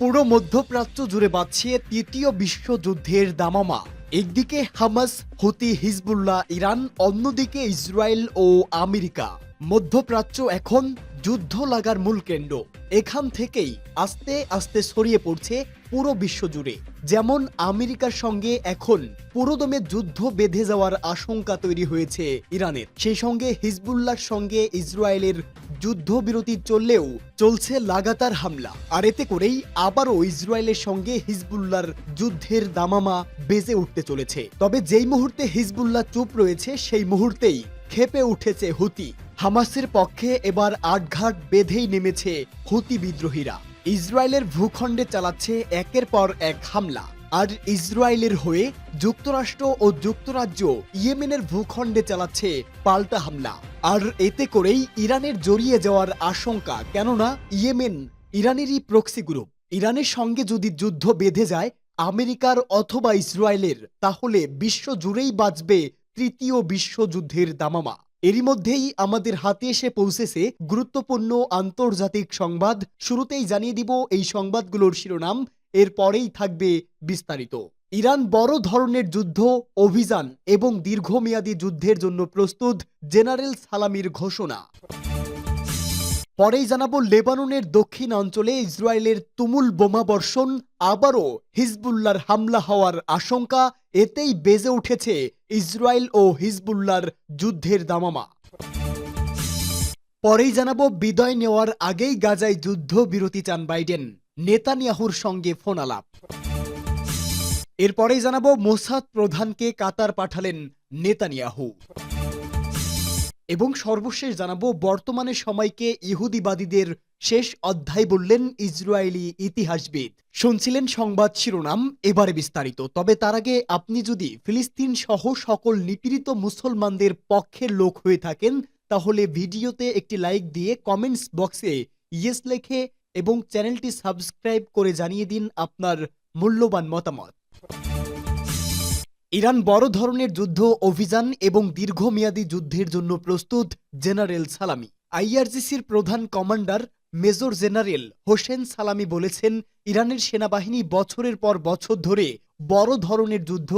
পুরো মধ্যপ্রাচ্য জুড়ে বাঁচছে তৃতীয় বিশ্বযুদ্ধের দামামা। একদিকে হামাস, হুতি, হিজবুল্লাহ, ইরান, অন্যদিকে ইসরায়েল ও আমেরিকা। মধ্যপ্রাচ্য এখন যুদ্ধ লাগার মূল কেন্দ্র। এখান থেকেই আস্তে আস্তে ছড়িয়ে পড়ছে পুরো বিশ্ব জুড়ে যেমন আমেরিকার সঙ্গে এখন পুরোদমে যুদ্ধ বেঁধে যাওয়ার আশঙ্কা তৈরি হয়েছে ইরানের। সেই সঙ্গে হিজবুল্লাহর সঙ্গে ইসরায়েলের যুদ্ধবিরতি চললেও চলছে লাগাতার হামলা। আর এতে করেই আবারও ইসরায়েলের সঙ্গে হিজবুল্লাহর যুদ্ধের দামামা বেজে উঠতে চলেছে। তবে যেই মুহূর্তে হিজবুল্লাহ চুপ রয়েছে, সেই মুহূর্তেই খেপে উঠেছে হুতি। হামাসের পক্ষে এবার আটঘাট বেঁধেই নেমেছে হুতি বিদ্রোহীরা। ইসরায়েলের ভূখণ্ডে চালাচ্ছে একের পর এক হামলা। আর ইসরায়েলের হয়ে যুক্তরাষ্ট্র ও যুক্তরাজ্য ইয়েমেনের ভূখণ্ডে চালাচ্ছে পাল্টা হামলা। আর এতে করেই ইরানের জড়িয়ে যাওয়ার আশঙ্কা, কেননা ইয়েমেন ইরানেরই প্রক্সি গ্রুপ ইরানের সঙ্গে যদি যুদ্ধ বেঁধে যায়, আমেরিকার অথবা ইসরায়েলের, তাহলে বিশ্ব জুড়েই বাঁচবে তৃতীয় বিশ্বযুদ্ধের দামামা। এরই মধ্যেই আমাদের হাতে এসে পৌঁছেছে গুরুত্বপূর্ণ আন্তর্জাতিক সংবাদ। শুরুতেই জানিয়ে দিব এই সংবাদগুলোর শিরোনাম এর পরেই থাকবে বিস্তারিত। ইরান বড় ধরনের যুদ্ধ, অভিযান এবং দীর্ঘমেয়াদী যুদ্ধের জন্য প্রস্তুত জেনারেল সালামির ঘোষণা। পরেই জানাব লেবাননের দক্ষিণ অঞ্চলে ইসরায়েলের তুমুল বোমাবর্ষণ আবারও হিজবুল্লার হামলা হওয়ার আশঙ্কা, এতেই বেজে উঠেছে ইসরায়েল ও হিজবুল্লার যুদ্ধের দামামা। পরেই জানাব বিদায় নেওয়ার আগেই গাজায় যুদ্ধ বিরতি চান বাইডেন, নেতানিয়াহুর সঙ্গে ফোন আলাপ এরপরেই জানাব মোসাদ প্রধানকে কাতার পাঠালেন নেতানিয়াহু। এবং সর্বশেষ জানাব, বর্তমানে সময়কে ইহুদিবাদীদের শেষ অধ্যায় বললেন ইসরায়েলি ইতিহাসবিদ। শুনছিলেন সংবাদ শিরোনাম, এবারে বিস্তারিত। তবে তার আগে আপনি যদি ফিলিস্তিন সহ সকল নিপীড়িত মুসলমানদের পক্ষের লোক হয়ে থাকেন, তাহলে ভিডিওতে একটি লাইক দিয়ে কমেন্টস বক্সে ইয়েস লেখে এবং চ্যানেলটি সাবস্ক্রাইব করে জানিয়ে দিন আপনার মূল্যবান মতামত। ইরান বড় ধরনের যুদ্ধ, অভিযান এবং দীর্ঘমেয়াদী যুদ্ধের জন্য প্রস্তুত জেনারেল সালামি। আইআরজিসির প্রধান কমান্ডার মেজর জেনারেল হোসেন সালামি বলেছেন, ইরানের সেনাবাহিনী বছরের পর বছর ধরে বড় ধরনের যুদ্ধ,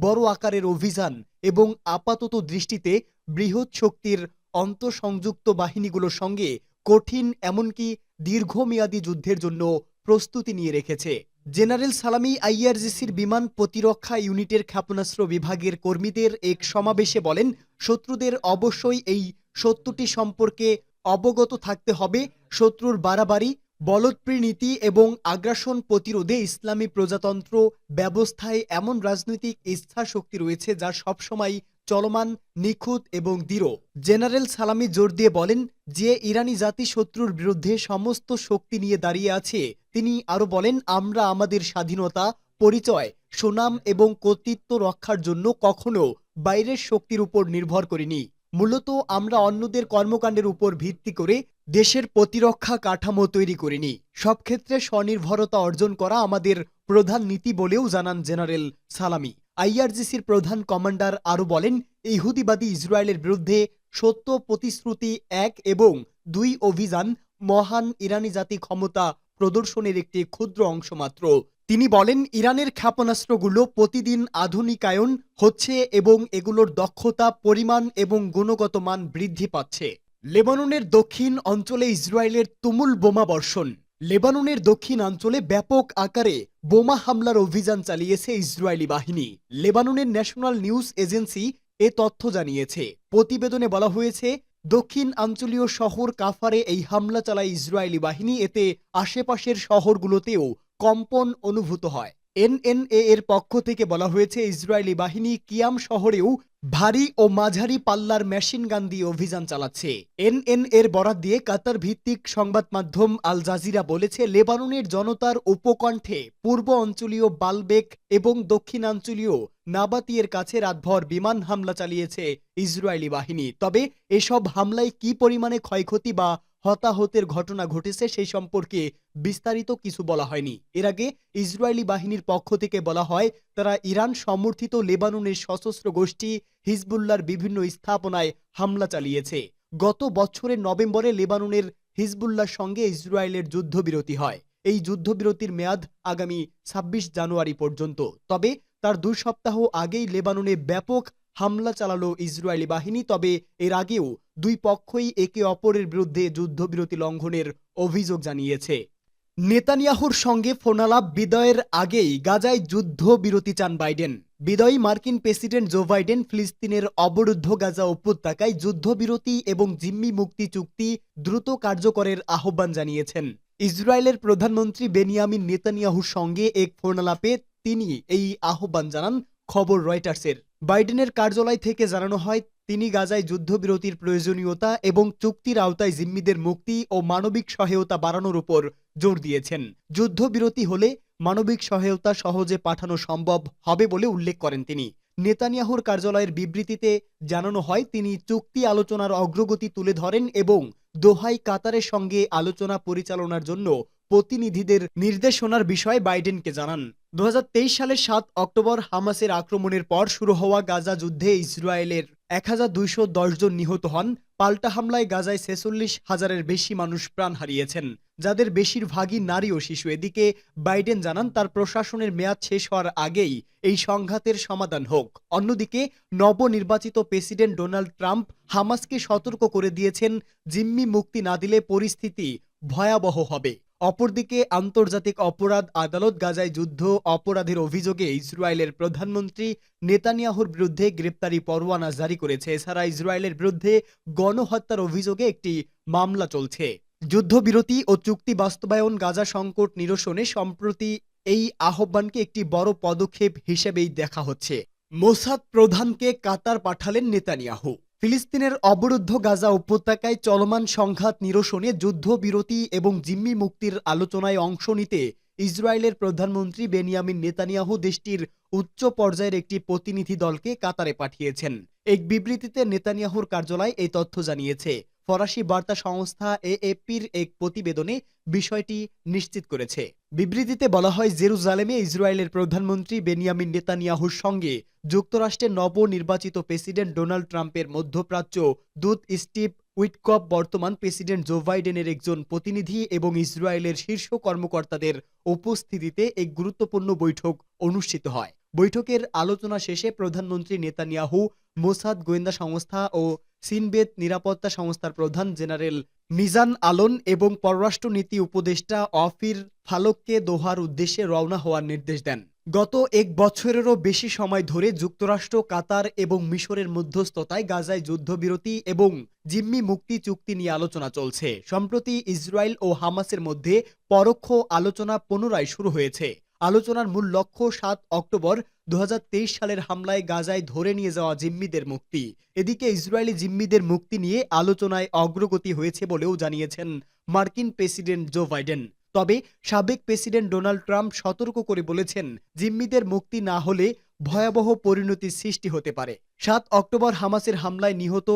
বড় আকারের অভিযান এবং আপাতত দৃষ্টিতে বৃহৎ শক্তির অন্তঃসংযুক্ত বাহিনীগুলোর সঙ্গে কঠিন এমনকি দীর্ঘমেয়াদী যুদ্ধের জন্য প্রস্তুতি নিয়ে রেখেছে। জেনারেল সালামি আইআরজিসির বিমান প্রতিরক্ষা ইউনিটের ক্ষেপণাস্ত্র বিভাগের কর্মীদের এক সমাবেশে বলেন, শত্রুদের অবশ্যই এই সত্যটি সম্পর্কে অবগত থাকতে হবে। শত্রুর বাড়াবাড়ি, বলৎপ্রী নীতি এবং আগ্রাসন প্রতিরোধে ইসলামী প্রজাতন্ত্র ব্যবস্থায় এমন রাজনৈতিক ইচ্ছা শক্তি রয়েছে যা সবসময় চলমান, নিখুঁত এবং দৃঢ়। জেনারেল সালামি জোর দিয়ে বলেন যে, ইরানি জাতি শত্রুর বিরুদ্ধে সমস্ত শক্তি নিয়ে দাঁড়িয়ে আছে। তিনি আরও বলেন, আমরা আমাদের স্বাধীনতা, পরিচয়, সুনাম এবং কর্তৃত্ব রক্ষার জন্য কখনো বাইরের শক্তির উপর নির্ভর করিনি। মূলত আমরা অন্যদের কর্মকাণ্ডের উপর ভিত্তি করে দেশের প্রতিরক্ষা কাঠামো তৈরি করিনি। সব ক্ষেত্রে স্বনির্ভরতা অর্জন করা আমাদের প্রধান নীতি বলেও জানান জেনারেল সালামি। আইআরজিসির প্রধান কমান্ডার আরও বলেন, ইহুদিবাদী ইসরায়েলের বিরুদ্ধে সত্য প্রতিশ্রুতি এক এবং দুই অভিযান মহান ইরানি জাতি ক্ষমতা প্রদর্শনের একটি ক্ষুদ্র অংশ মাত্র। তিনি বলেন, ইরানের ক্ষেপণাস্ত্রগুলো প্রতিদিন আধুনিকায়ন হচ্ছে এবং এগুলোর দক্ষতা, পরিমাণ এবং গুণগত মান বৃদ্ধি পাচ্ছে। লেবাননের দক্ষিণ অঞ্চলে ইসরায়েলের তুমুল বোমা বর্ষণ। লেবাননের দক্ষিণাঞ্চলে ব্যাপক আকারে বোমা হামলার অভিযান চালিয়েছে ইসরায়েলি বাহিনী। লেবাননের ন্যাশনাল নিউজ এজেন্সি এ তথ্য জানিয়েছে। প্রতিবেদনে বলা হয়েছে দক্ষিণ আঞ্চলীয় শহর কাফারে এই হামলা চালায় ইসরায়েলি বাহিনী। এতে আশেপাশের শহরগুলোতেও কম্পন অনুভূত হয়। এনএনএ এর পক্ষ থেকে বলা হয়েছে, ইসরায়েলি বাহিনী কিয়াম শহরেও ভারী ও মাঝারি পাল্লার মেশিন গান দিয়ে অভিযান চালাচ্ছে। এনএন এর বরাত দিয়ে কাতার ভিত্তিক সংবাদ মাধ্যম আল জাজিরা বলেছে, লেবাননের জনতার উপকণ্ঠে পূর্ব অঞ্চলীয় বালবেক এবং দক্ষিণাঞ্চলীয় নাবাতিয়ের কাছে রাতভর বিমান হামলা চালিয়েছে ইসরায়েলি বাহিনী। তবে এসব হামলায় কি পরিমাণে ক্ষয়ক্ষতি বা হতাহতের ঘটনা ঘটেছে, সেই সম্পর্কে বিস্তারিত কিছু বলা হয়নি। এর আগে ইসরায়েলি বাহিনীর পক্ষ থেকে বলা হয়, তারা ইরান সমর্থিত লেবাননের সশস্ত্র গোষ্ঠী হিজবুল্লার বিভিন্ন স্থাপনায় হামলা চালিয়েছে। গত বছরের নভেম্বরে লেবাননের হিজবুল্লার সঙ্গে ইসরায়েলের যুদ্ধবিরতি হয়। এই যুদ্ধবিরতির মেয়াদ আগামী ছাব্বিশ জানুয়ারি পর্যন্ত। তবে তার দুই সপ্তাহ আগেই লেবাননে ব্যাপক হামলা চালালো ইসরায়েলি বাহিনী, তবে এর আগেও দুই পক্ষই একে অপরের বিরুদ্ধে যুদ্ধবিরতি লঙ্ঘনের অভিযোগ জানিয়েছে। নেতানিয়াহুর সঙ্গে ফোনালাপ বিদয়ের আগেই গাজায় যুদ্ধ বিরতি চান বাইডেন। বিদয়ী মার্কিন প্রেসিডেন্ট জো বাইডেন ফিলিস্তিনের অবরুদ্ধ গাজা উপত্যকায় যুদ্ধবিরতি এবং জিম্মি মুক্তি চুক্তি দ্রুত কার্যকরের আহ্বান জানিয়েছেন। ইসরায়েলের প্রধানমন্ত্রী বেনিয়ামিন নেতানিয়াহুর সঙ্গে এক ফোনালাপে তিনি এই আহ্বান জানান খবর রয়টার্সের। বাইডেনের কার্যালয় থেকে জানানো হয়, তিনি গাজায় যুদ্ধবিরতির প্রয়োজনীয়তা এবং চুক্তির আওতায় জিম্মিদের মুক্তি ও মানবিক সহায়তা বাড়ানোর উপর জোর দিয়েছেন। যুদ্ধবিরতি হলে মানবিক সহায়তা সহজে পাঠানো সম্ভব হবে বলে উল্লেখ করেন তিনি। নেতানিয়াহুর কার্যালয়ের বিবৃতিতে জানানো হয়, তিনি চুক্তি আলোচনার অগ্রগতি তুলে ধরেন এবং দোহাই কাতারের সঙ্গে আলোচনা পরিচালনার জন্য প্রতিনিধিদের নির্দেশনার বিষয়ে বাইডেনকে জানান। দু হাজার তেইশ সালের সাত অক্টোবর হামাসের আক্রমণের পর শুরু হওয়া গাজা যুদ্ধে ইসরায়েলের এক হাজার দুইশো দশ জন নিহত হন। পাল্টা হামলায় গাজায় ছেচল্লিশ হাজারের বেশি মানুষ প্রাণ হারিয়েছেন, যাদের বেশিরভাগই নারী ও শিশু। এদিকে বাইডেন জানান, তার প্রশাসনের মেয়াদ শেষ হওয়ার আগেই এই সংঘাতের সমাধান হোক। অন্যদিকে নবনির্বাচিত প্রেসিডেন্ট ডোনাল্ড ট্রাম্প হামাসকে সতর্ক করে দিয়েছেন, জিম্মি মুক্তি না দিলে পরিস্থিতি ভয়াবহ হবে। অপরদিকে আন্তর্জাতিক অপরাধ আদালত গাজায় যুদ্ধ অপরাধের অভিযোগে ইসরায়েলের প্রধানমন্ত্রী নেতানিয়াহুর বিরুদ্ধে গ্রেপ্তারি পরোয়ানা জারি করেছে। এছাড়া ইসরায়েলের বিরুদ্ধে গণহত্যার অভিযোগে একটি মামলা চলছে। যুদ্ধবিরতি ও চুক্তি বাস্তবায়ন গাজা সংকট নিরসনে সম্প্রতি এই আহ্বানকে একটি বড় পদক্ষেপ হিসেবেই দেখা হচ্ছে। মোসাদ প্রধানকে কাতার পাঠালেন নেতানিয়াহু। ফিলিস্তিনের অবরুদ্ধ গাজা উপত্যকায় চলমান সংঘাত নিরসনে যুদ্ধবিরতি এবং জিম্মি মুক্তির আলোচনায় অংশ নিতে ইসরায়েলের প্রধানমন্ত্রী বেনিয়ামিন নেতানিয়াহু দেশটির উচ্চ পর্যায়ের একটি প্রতিনিধি দলকে কাতারে পাঠিয়েছেন। এক বিবৃতিতে নেতানিয়াহুর কার্যালয় এই তথ্য জানিয়েছে। ফরাসি বার্তা সংস্থা এএপির এক প্রতিবেদনে বিষয়টি নিশ্চিত করেছে। বিবৃতিতে বলা হয়, জেরুজালেমে ইসরায়েলের প্রধানমন্ত্রী বেনিয়ামিন নেতানিয়াহুর সঙ্গে যুক্তরাষ্ট্রের নবনির্বাচিত প্রেসিডেন্ট ডোনাল্ড ট্রাম্পের মধ্যপ্রাচ্য দূত স্টিভ উইটকপ বর্তমান প্রেসিডেন্ট জো বাইডেনের একজন প্রতিনিধি এবং ইসরায়েলের শীর্ষ কর্মকর্তাদের উপস্থিতিতে এক গুরুত্বপূর্ণ বৈঠক অনুষ্ঠিত হয়। বৈঠকের আলোচনা শেষে প্রধানমন্ত্রী নেতানিয়াহু মোসাদ গোয়েন্দা সংস্থা ও সিনবেদ নিরাপত্তা সংস্থার প্রধান জেনারেল মিজান আলন এবং পররাষ্ট্রনীতি উপদেষ্টা অফির ফালককে দোহার উদ্দেশ্যে রওনা হওয়ার নির্দেশ দেন। গত এক বছরেরও বেশি সময় ধরে যুক্তরাষ্ট্র, কাতার এবং মিশরের মধ্যস্থতায় গাজায় যুদ্ধবিরতি এবং জিম্মি মুক্তি চুক্তি নিয়ে আলোচনা চলছে। সম্প্রতি ইসরায়েল ও হামাসের মধ্যে পরোক্ষ আলোচনা পুনরায় শুরু হয়েছে। আলোচনার মূল লক্ষ্য সাত অক্টোবর দুহাজার তেইশ সালের হামলায় গাজায় ধরে নিয়ে যাওয়া জিম্মিদের মুক্তি। এদিকে ইসরায়েলি জিম্মিদের মুক্তি নিয়ে আলোচনায় অগ্রগতি হয়েছে বলেও জানিয়েছেন মার্কিন প্রেসিডেন্ট জো বাইডেন। তবে সাবেক প্রেসিডেন্ট ডোনাল্ড ট্রাম্প সতর্ক করে বলেছেন, জিম্মিদের মুক্তি না হলে ভয়াবহ পরিণতির সৃষ্টি হতে পারে। সাত অক্টোবর হামাসের হামলায় নিহত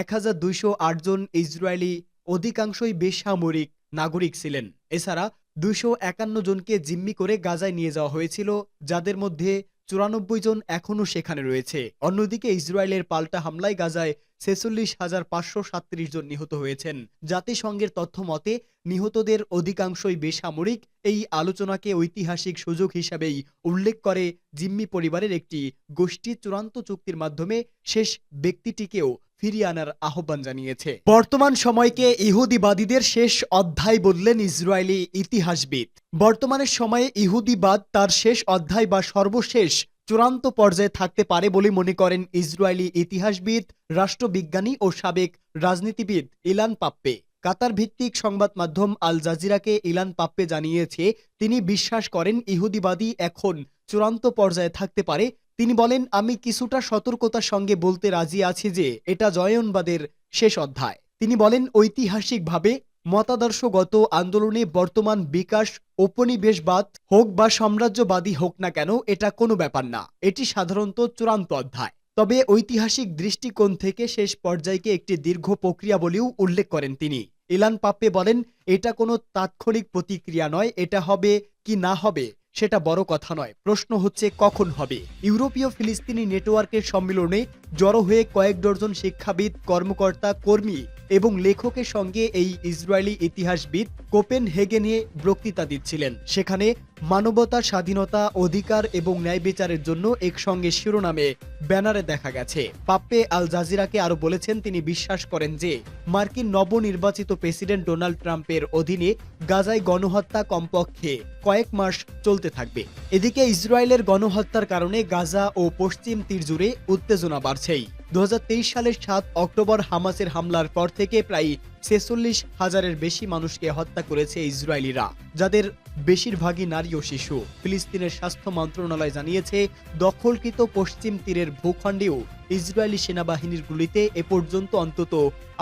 এক হাজার দুইশো জন ইসরায়েলি অধিকাংশই বেসামরিক নাগরিক ছিলেন। এছাড়া দুইশো একান্ন জনকে জিম্মি করে গাজায় নিয়ে যাওয়া হয়েছিল, যাদের মধ্যে চুরানব্বই জন এখনও সেখানে রয়েছে। অন্যদিকে ইসরায়েলের পাল্টা হামলায় গাজায় ছেচল্লিশ হাজার পাঁচশো সাতত্রিশ জন নিহত হয়েছেন। জাতিসংঘের তথ্য মতে, নিহতদের অধিকাংশই বেসামরিক। এই আলোচনাকে ঐতিহাসিক সুযোগ হিসাবেই উল্লেখ করে জিম্মি পরিবারের একটি গোষ্ঠী চূড়ান্ত চুক্তির মাধ্যমে শেষ ব্যক্তিটিকেও ফিরিয়ে আনার আহ্বান জানিয়েছে। বর্তমান সময়কে ইহুদিবাদীদের শেষ অধ্যায় বললেন ইসরায়েলি ইতিহাসবিদ। বর্তমানের সময়ে ইহুদিবাদ তার শেষ অধ্যায় বা সর্বশেষ চূড়ান্ত পর্যায়ে থাকতে পারে বলে মনে করেন ইসরায়েলি ইতিহাসবিদ, রাষ্ট্রবিজ্ঞানী ও সাবেক রাজনীতিবিদ ইলান পাপ্পে। কাতার ভিত্তিক সংবাদ মাধ্যম আল জাজিরাকে ইলান পাপ্পে জানিয়েছে, তিনি বিশ্বাস করেন ইহুদিবাদী এখন চূড়ান্ত পর্যায়ে থাকতে পারে তিনি বলেন, আমি কিছুটা সতর্কতার সঙ্গে বলতে রাজি আছি যে এটা জয়নবাদের শেষ অধ্যায়। তিনি বলেন, ঐতিহাসিকভাবে মতাদর্শগত আন্দোলনে বর্তমান বিকাশ, উপনিবেশবাদ হোক বা সাম্রাজ্যবাদী হোক না কেন, এটা কোনো ব্যাপার না। এটি সাধারণত চূড়ান্ত অধ্যায়। তবে ঐতিহাসিক দৃষ্টিকোণ থেকে শেষ পর্যায়কে একটি দীর্ঘ প্রক্রিয়া বলেও উল্লেখ করেন তিনি। ইলান পাপ্পে বলেন, এটা কোনো তাৎক্ষণিক প্রতিক্রিয়া নয়, এটা হবে কি না হবে সেটা বড় কথা নয়। প্রশ্ন হচ্ছে, কখন হবে? ইউরোপীয় ফিলিস্তিনি নেটওয়ার্কের সম্মেলনে জড়ো হয়ে কয়েক ডজন শিক্ষাবিদ, কর্মকর্তা, কর্মী এবং লেখকের সঙ্গে এই ইসরায়েলি ইতিহাসবিদ কোপেন হেগেনে বক্তৃতা দিচ্ছিলেন। সেখানে মানবতা, স্বাধীনতা, অধিকার এবং ন্যায় বিচারের জন্য একসঙ্গে শিরোনামে ব্যানারে দেখা গেছে। পাপ্পে আল জাজিরাকে আরও বলেছেন, তিনি বিশ্বাস করেন যে মার্কিন নবনির্বাচিত প্রেসিডেন্ট ডোনাল্ড ট্রাম্পের অধীনে গাজায় গণহত্যা কমপক্ষে কয়েক মাস চলতে থাকবে। এদিকে ইসরায়েলের গণহত্যার কারণে গাজা ও পশ্চিম তীর জুড়ে উত্তেজনা বাড়ছেই। দু হাজার তেইশ সালের সাত অক্টোবর হামাসের হামলার পর থেকে প্রায় ছেচল্লিশ হাজারের বেশি মানুষকে হত্যা করেছে ইসরায়েলিরা, যাদের বেশিরভাগই নারী ও শিশু। ফিলিস্তিনের স্বাস্থ্য মন্ত্রণালয় জানিয়েছে, দখলকৃত পশ্চিম তীরের ভূখণ্ডেও ইসরায়েলি সেনাবাহিনীর গুলিতে এ পর্যন্ত অন্তত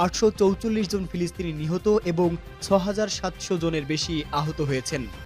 আটশো জন ফিলিস্তিনি নিহত এবং ছ জনের বেশি আহত হয়েছেন।